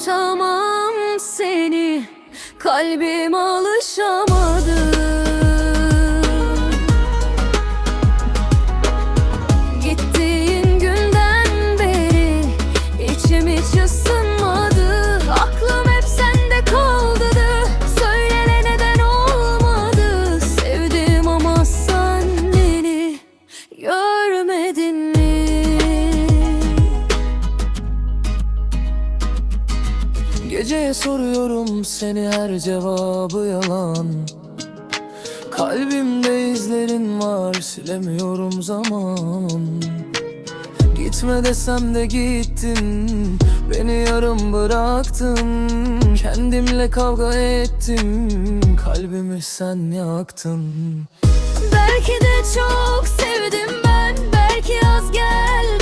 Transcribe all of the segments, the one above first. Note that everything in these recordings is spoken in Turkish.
unutamam seni Kalbim alışamaz. Geceye soruyorum seni her cevabı yalan. Kalbimde izlerin var silemiyorum zaman. Gitme desem de gittin Beni yarım bıraktın. Kendimle kavga ettim Kalbimi sen yaktın. Belki de çok sevdim ben Belki az geldim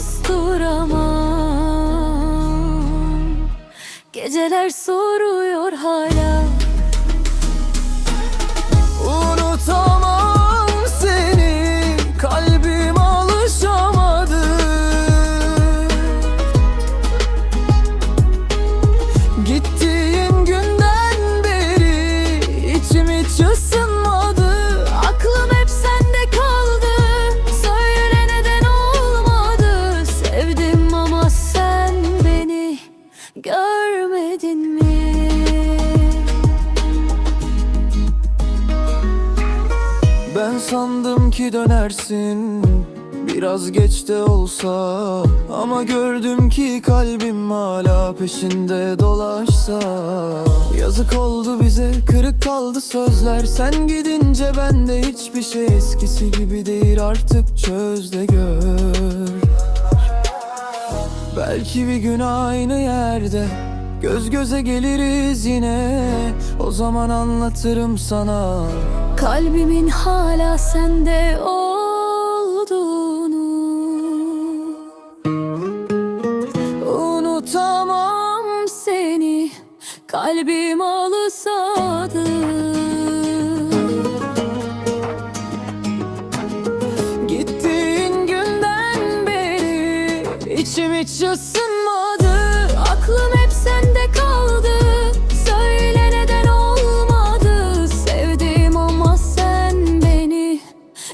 susturamam Geceler soruyor hala sandım ki dönersin. Biraz geç de olsa Ama gördüm ki kalbim hala peşinde dolaşsa. Yazık oldu bize kırık kaldı sözler. Sen gidince bende hiçbir şey eskisi gibi değil. Artık çöz de gör. Belki bir gün aynı yerde Göz göze geliriz yine. O zaman anlatırım sana Kalbimin hala sende olduğunu Unutamam seni. Kalbim alısadı. Gittiğin günden beri içim hiç ısınmadı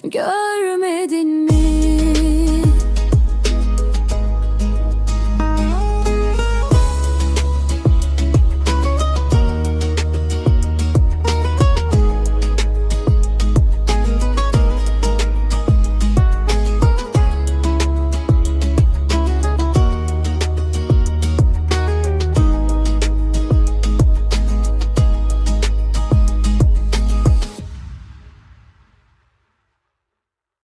Görmedin mi?